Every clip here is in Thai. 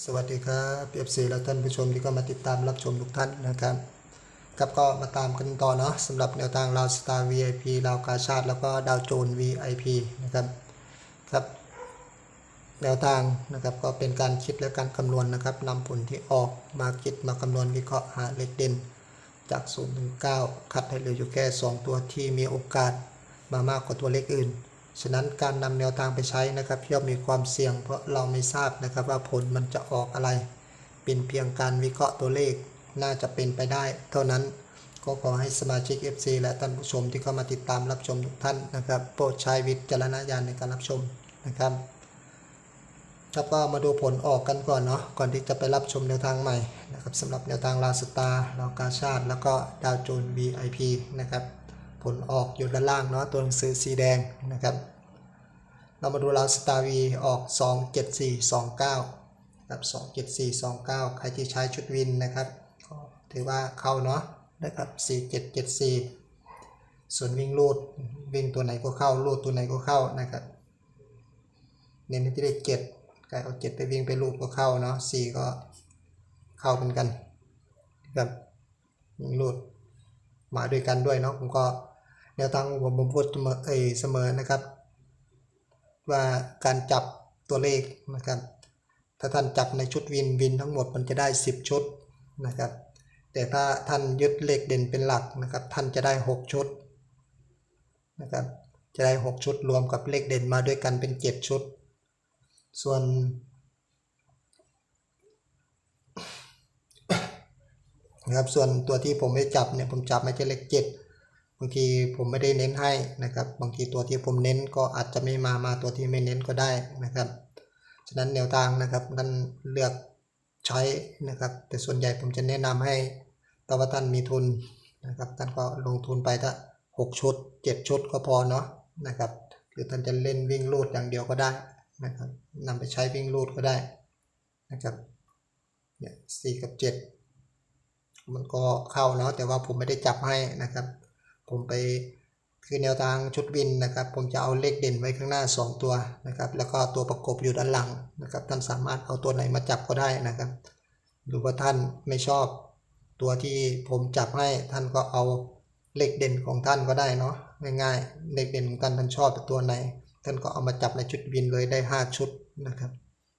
สวัสดีครับเอฟซีและท่านผู้ชมที่ก็มาติดตามรับชมทุกท่านนะครับครับก็มาตามกันต่อเนาะสำหรับแนวทางลาวสตาร์ VIP ลาวกาชาติ แล้วก็ดาวโจน VIP นะครับครับแนวทางนะครับก็เป็นการคิดและการคำนวณนะครับนำผลที่ออกมาคิดมาคำนวณวิเคราะห์หาเลขเด่น จาก0ถึง9คัดให้เหลืออยู่แค่ 2 ตัวที่มีโอกาสมามากกว่าตัวเลขอื่น ฉะนั้นการนำแนวทางไปใช้นะครับย่อมมีความเสี่ยงเพราะเราไม่ทราบนะครับว่าผลมันจะออกอะไร เป็นเพียงการวิเคราะห์ตัวเลขน่าจะเป็นไปได้ เท่านั้นก็ขอให้สมาชิก FC และท่านผู้ชมที่เข้ามาติดตามรับชมทุกท่านนะครับ โปรดใช้วิจารณญาณในการรับชมนะครับครับก็มาดูผลออกกันก่อนเนาะก่อนที่จะไปรับชมแนวทางใหม่นะครับสำหรับแนวทางลาสตาร์ลากาชาติ แล้วก็ดาวโจน VIP นะครับ ผลออกอยู่ด้านล่างเนาะตัวหนังสือสีแดงนะครับ เรามาดูลาวสตาร์วีออก 27429ครับ27429 ใครที่ใช้ชุดวินนะครับถือว่าเข้าเนาะนะครับ 4774 ส่วนวิ่งลูดวิ่งตัวไหนก็เข้าลูดตัวไหนก็เข้านะครับเน้นที่เลข7ใครเอา7ไปวิ่งไปลูดก็เข้าเนาะ4ก็เข้าเหมือนกันนะครับวิ่งลูดมาด้วยกันด้วยเนาะผมก็ แนวทางผมผมพูดเสมอนะครับ ว่าการจับตัวเลขนะครับ ถ้าท่านจับในชุดวินวินทั้งหมดมันจะได้ 10 ชุดนะครับ แต่ถ้าท่านยึดเลขเด่นเป็นหลักนะครับ ท่านจะได้ 6 ชุดนะครับจะได้ 6 ชุดรวมกับเลขเด่นมาด้วยกันเป็น 7 ชุด ส่วนนะครับส่วนตัวที่ผมไม่จับเนี่ยผมจับไม่ใช่เลข7บางทีผมไม่ได้เน้นให้นะครับ บางทีตัวที่ผมเน้นก็อาจจะไม่มามาตัวที่ไม่เน้นก็ได้นะครับ ฉะนั้นแนวทางนะครับท่านเลือกใช้นะครับ แต่ส่วนใหญ่ผมจะแนะนำให้ถ้าว่าท่านมีทุนนะครับท่านก็ลงทุนไปถ้าหกชุดเจ็ดชุดก็พอเนาะนะครับ หรือท่านจะเล่นวิ่งลูดอย่างเดียวก็ได้นะครับนำไปใช้วิ่งลูดก็ได้นะครับเนี่ยสี่กับเจ็ดมันก็เข้าเนาะแต่ว่าผมไม่ได้จับให้นะครับ ผมไปคือแนวทางชุดวินนะครับ ผมจะเอาเลขเด่นไว้ข้างหน้า 2 ตัวนะครับ แล้วก็ตัวประกบอยู่ด้านหลังนะครับท่านสามารถเอาตัวไหนมาจับก็ได้นะครับ หรือว่าท่านไม่ชอบตัวที่ผมจับให้ท่านก็เอาเลขเด่นของท่านก็ได้เนาะง่ายๆเลขเด่นของท่านท่านชอบตัวไหน ท่านก็เอามาจับในชุดวินเลยได้ 5 ชุดนะครับ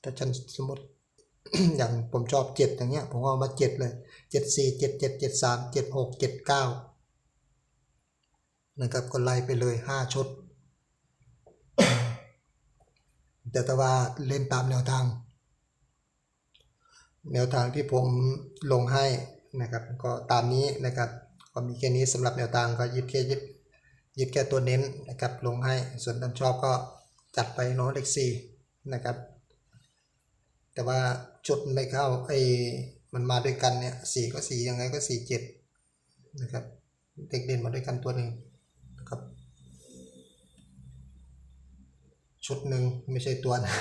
แต่ฉันสมมติอย่างผมชอบ 7 อย่างเงี้ยผมเอามา 7 เลย 7 4 7 7 7 3 7 6 7 9 นะครับก็ไล่ไปเลย 5 ชุด แต่ถ้าว่าเล่นตามแนวทาง แนวทางที่ผมลงให้นะครับ ก็ตามนี้นะครับ ก็มีแค่นี้สำหรับแนวทางก็ยึดแค่ยึดยึดแค่ตัวเน้นนะครับลงให้ส่วนท่านชอบก็จัดไปเนาะเลขสี่นะครับ แต่ว่าจุดไม่เข้าไอ้มันมาด้วยกันเนี่ยสี่ก็สี่ยังไงก็สี่เจ็ดนะครับเด็กเด่นมาด้วยกันตัวหนึ่ง ชุดหนึ่งไม่ใช่ตัวนะ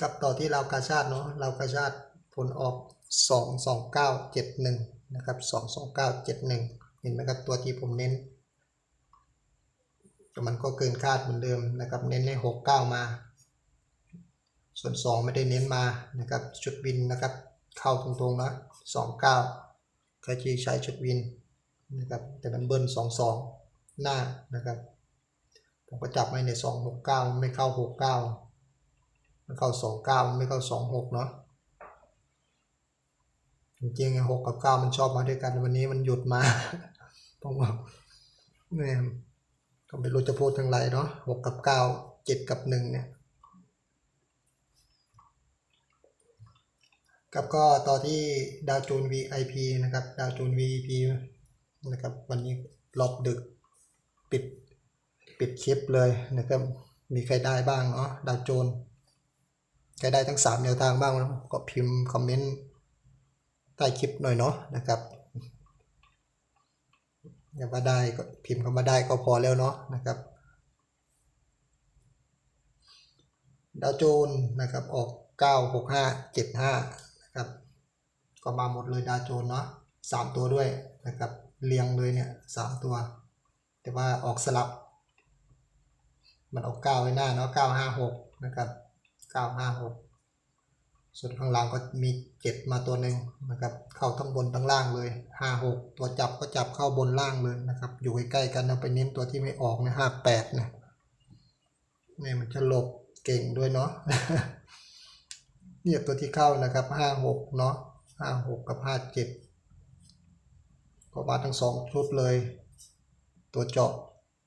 กับต่อที่เราวกาชาติเนาะเราวกาชาติผลออกสองสองเก้าเจ็ดหนึ่งนะครับสองสองเก้าเจ็ดหนึ่งเห็นไหมครับตัวที่ผมเน้น แต่มันก็เกินคาดเหมือนเดิมนะครับ เน้นให้หกเก้ามา ส่วนสองไม่ได้เน้นมานะครับ ชุดวินนะครับ เข้าตรงๆนะสองเก้าใครที่ใช้ชุดวินนะครับ แต่มันเบิ้ลสองสองหน้านะครับ ผมก็จับไว้ในสองหกเก้าไม่เข้าหกเก้ามันเข้าสองเก้าไม่เข้าสองหกเนาะจริงๆหกกับเก้ามันชอบมาด้วยกันวันนี้มันหยุดมาผมว่าเนี่ยก็ไม่รู้จะพูดทั้งไรเนาะหกกับเก้าเจ็ดกับหนึ่งเนี่ยกับก็ต่อที่ดาวจูน VIP นะครับดาวจูน VIP นะครับวันนี้รอบดึกปิด ปิดคลิปเลยนะครับ มีใครได้บ้างเนาะดาวโจนใครได้ทั้งสามแนวทางบ้างก็พิมพ์คอมเมนต์ใต้คลิปหน่อยเนาะนะครับอย่าว่าได้ก็พิมพ์เข้ามาได้ก็พอแล้วเนาะนะครับ ดาวโจนนะครับออก 96575 นะครับ ก็มาหมดเลยดาวโจนเนาะสามตัวด้วยนะครับเรียงเลยเนี่ยสามตัว แต่ว่าออกสลับ มันออกเก้าไว้หน้าเนาะเก้าห้าหกนะครับเก้าห้าหกส่วนข้างล่างก็มีเจ็ดมาตัวหนึ่งนะครับ เข้าทั้งบนทั้งล่างเลยห้าหกตัวจับก็จับเข้าบนล่างเลยนะครับ อยู่ใกล้ๆกันเอาไปเน้นตัวที่ไม่ออกนะห้าแปดนะนี่ยมันจะหลบเก่งด้วยเนาะเนี่ยตัวที่เข้านะครับห้าหกเนาะห้าหกกับห้าเจ็ดก็มาทั้งสองชุดเลย ตัวเจาะ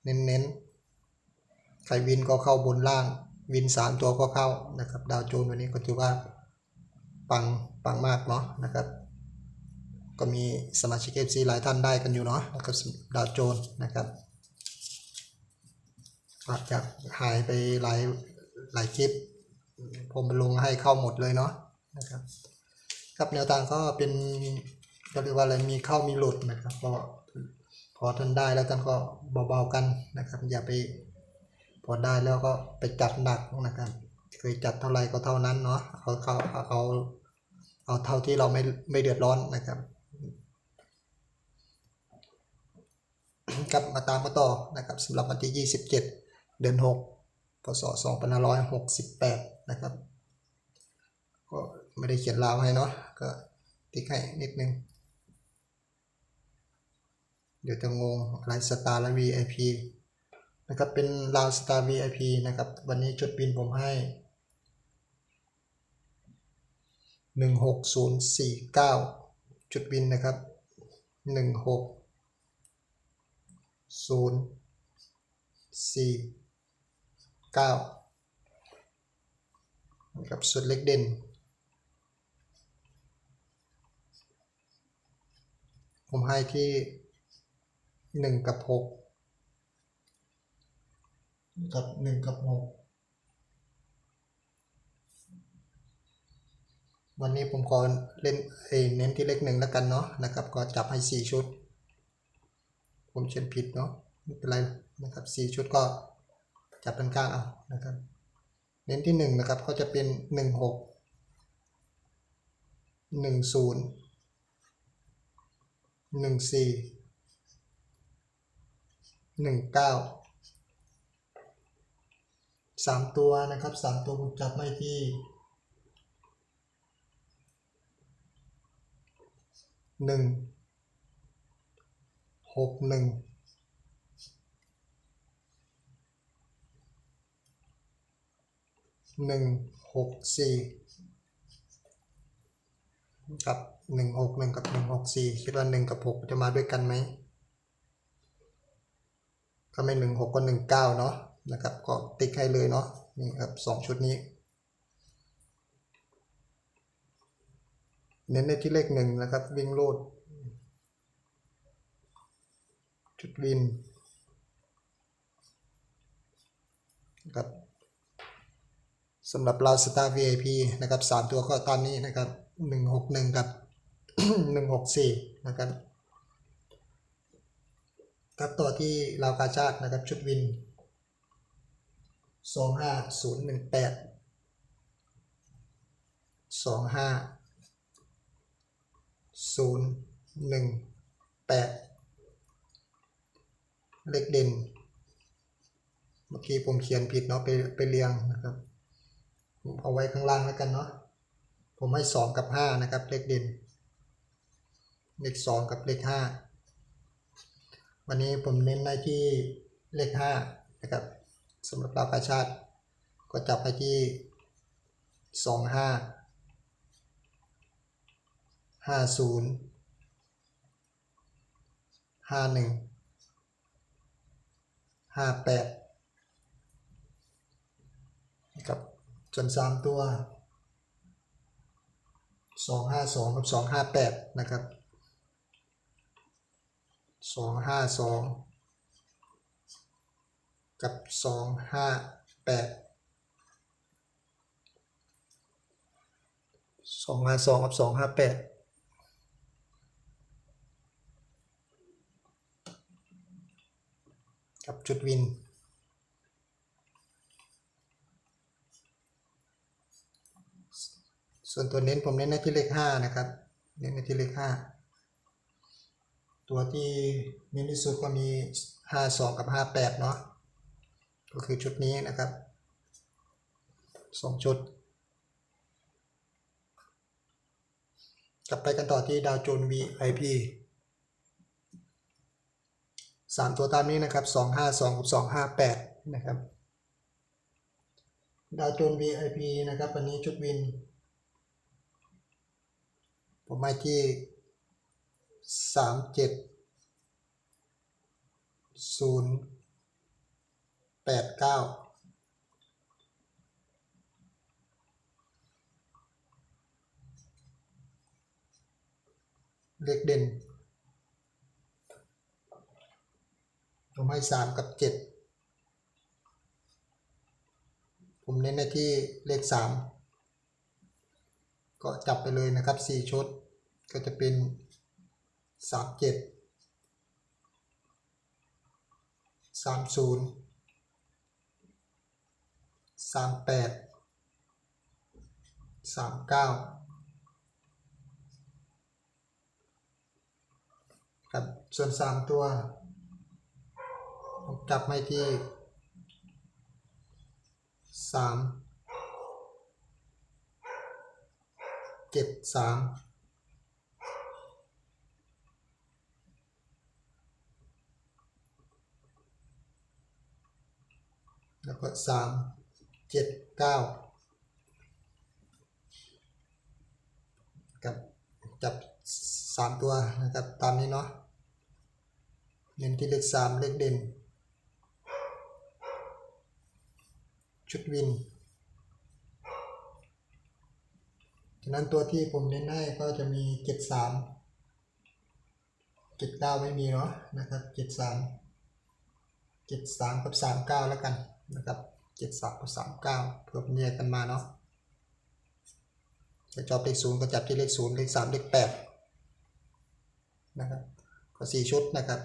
เน้นๆ ใครวินก็เข้าบนล่าง วินสามตัวก็เข้านะครับ ดาวโจนวันนี้ก็ถือว่าปังปังมากเนาะนะครับ ก็มีสมาชิกเอฟซีหลายท่านได้กันอยู่เนาะนะครับดาวโจนนะครับอาจจะหายไปหลายหลายคลิป ผมลงให้เข้าหมดเลยเนาะนะครับครับแนวทางก็เป็นก็เรียกว่าอะไรมีเข้ามีหลุดนะครับก็พอท่านได้แล้วท่านก็เบาๆกันนะครับ อย่าไป พอได้แล้วก็ไปจัดหนักนะครับเคยจัดเท่าไหร่ก็เท่านั้นเนาะเอาเขาเอาเอาเอาเท่าที่เราไม่ไม่เดือดร้อนนะครับกลับมาตามมาต่อนะครับสำหรับวันที่ 27 เดือน6พศ2568 นะครับ ก็ไม่ได้เขียนลาวให้เนาะก็ติ๊กให้นิดนึง เดี๋ยวจะงงไลฟ์สตาร์และ VIP นะครับเป็นลาวสตาร์ VIP นะครับ วันนี้จุดบินผมให้ 16049 จุดบินนะครับ 16049นะครับสุดเล็กเด่นผมให้ที่ 1 กับ 6 กับหนึ่งกับหกวันนี้ผมขอเล่นเอเน้นที่เลขหนึ่งแล้วกันเนาะนะครับ ก็จับให้สี่ชุด ผมเขียนผิดเนาะไม่เป็นไรนะครับสี่ชุดก็จับเป็นกลางเอานะครับ เน้นที่หนึ่งนะครับก็จะเป็นหนึ่งหกหนึ่งศูนย์หนึ่งสี่หนึ่งเก้า สามตัวนะครับสามตัวผมจับไม่ที่หนึ่งหกหนึ่งหนึ่งหกสี่กับหนึ่งหกหนึ่งกับหนึ่งหกสี่คิดว่าหนึ่งกับหกจะมาด้วยกันไหมก็ไม่หนึ่งหกก็หนึ่งเก้าเนาะ นะครับ ก็ติ๊กให้เลยเนาะนี่ครับสองชุดนี้ เน้นในที่เลขหนึ่งนะครับ วิ่งโลด ชุดวินครับสำหรับลาสตาร์ VIP นะครับสามตัวก็ตามนี้นะครับหนึ่งหกหนึ่งกับหนึ่งหกสี่นะครับครับต่อที่ลาวกาชาตินะครับชุดวิน สองห้าศูนย์หนึ่งแปดสองห้าศูนย์หนึ่งแปดเลขเด่น เมื่อกี้ผมเขียนผิดเนาะไปไปเรียงนะครับ ผมเอาไว้ข้างล่างแล้วกันเนาะผมให้สองกับห้านะครับ เลขเด่น เลขสองกับเลขห้าวันนี้ผมเน้นในที่เลขห้านะครับ สำหรับดาวประชาติ ก็จับไปที่สองห้าห้าศูนย์ห้าหนึ่งห้าแปดนะครับจนสามตัวสองห้าสองกับสองห้าแปดนะครับสองห้าสอง กับสองห้าแปดสองห้าสองกับสองห้าแปดกับจุดวิน ส่วนตัวเน้นผมเน้นในที่เลขห้านะครับ เน้นในที่เลขห้าตัวที่เน้นที่สุดก็มีห้าสองกับห้าแปดเนาะ ก็คือชุดนี้นะครับสองชุด กลับไปกันต่อที่ดาวโจนส์ VIP สามตัวตามนี้นะครับสองห้าสองกับสองห้าแปดนะครับดาวโจนส์ VIP นะครับวันนี้ชุดวิน ผมให้ที่สามเจ็ดศูนย์ แปดเก้าเลขเด่นผมให้สามกับเจ็ดผมเน้นในที่เลขสามก็จับไปเลยนะครับสี่ชุดก็จะเป็นสามเจ็ดสามศูนย์ สามแปดสามเก้าครับส่วนสามตัวผมจับให้ที่สามเจ็ดสามแล้วก็สาม เจ็ดเก้ากับจับสามตัวนะครับตามนี้เนาะเน้นที่เลขสามเลขเด่น ชุดวินฉะนั้นตัวที่ผมเน้นให้ก็จะมีเจ็ดสามเจ็ดเก้าไม่มีเนาะนะครับเจ็ดสามเจ็ดสามกับสามเก้าแล้วกันนะครับ เจ็ดสามกับสามเก้าเพื่อแยกันมาเนาะจะชอบเลขศูนย์ก็จับที่เลขศูนย์เลขสามเลขแปดนะครับก็สี่ชุดนะครับ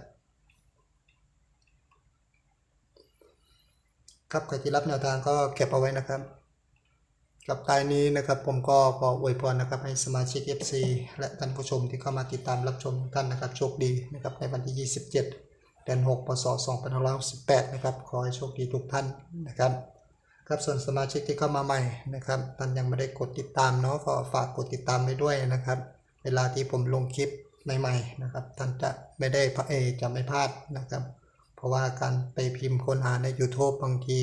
ครับใครที่รับแนวทางก็เก็บเอาไว้นะครับกับตายนี้นะครับผมก็ขออวยพรนะครับให้สมาชิก FC และท่านผู้ชมที่เข้ามาติดตามรับชมท่านนะครับโชคดีนะครับในวันที่ 27 เดือน6พศ2568นะครับ ขอให้โชคดีทุกท่านนะครับ ครับส่วนสมาชิกที่เข้ามาใหม่นะครับท่านยังไม่ได้กดติดตามเนาะก็ฝากกดติดตามไว้ด้วยนะครับ เวลาที่ผมลงคลิปใหม่ๆนะครับ ท่านจะไม่ได้พลาดเอจะไม่พลาดนะครับ เพราะว่าการไปพิมพ์ค้นหาใน YouTube บางที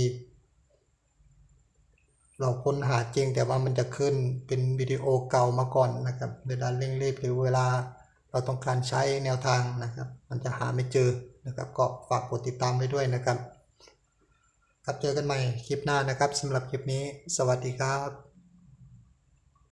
เราค้นหาจริงแต่ว่ามันจะขึ้นเป็นวิดีโอเก่ามาก่อนนะครับ เวลาเร่งรีบหรือเวลาเราต้องการใช้แนวทางนะครับ มันจะหาไม่เจอ นะครับ ก็ฝากกดติดตามไว้ด้วยนะครับ ครับเจอกันใหม่คลิปหน้านะครับสำหรับคลิปนี้ สวัสดีครับ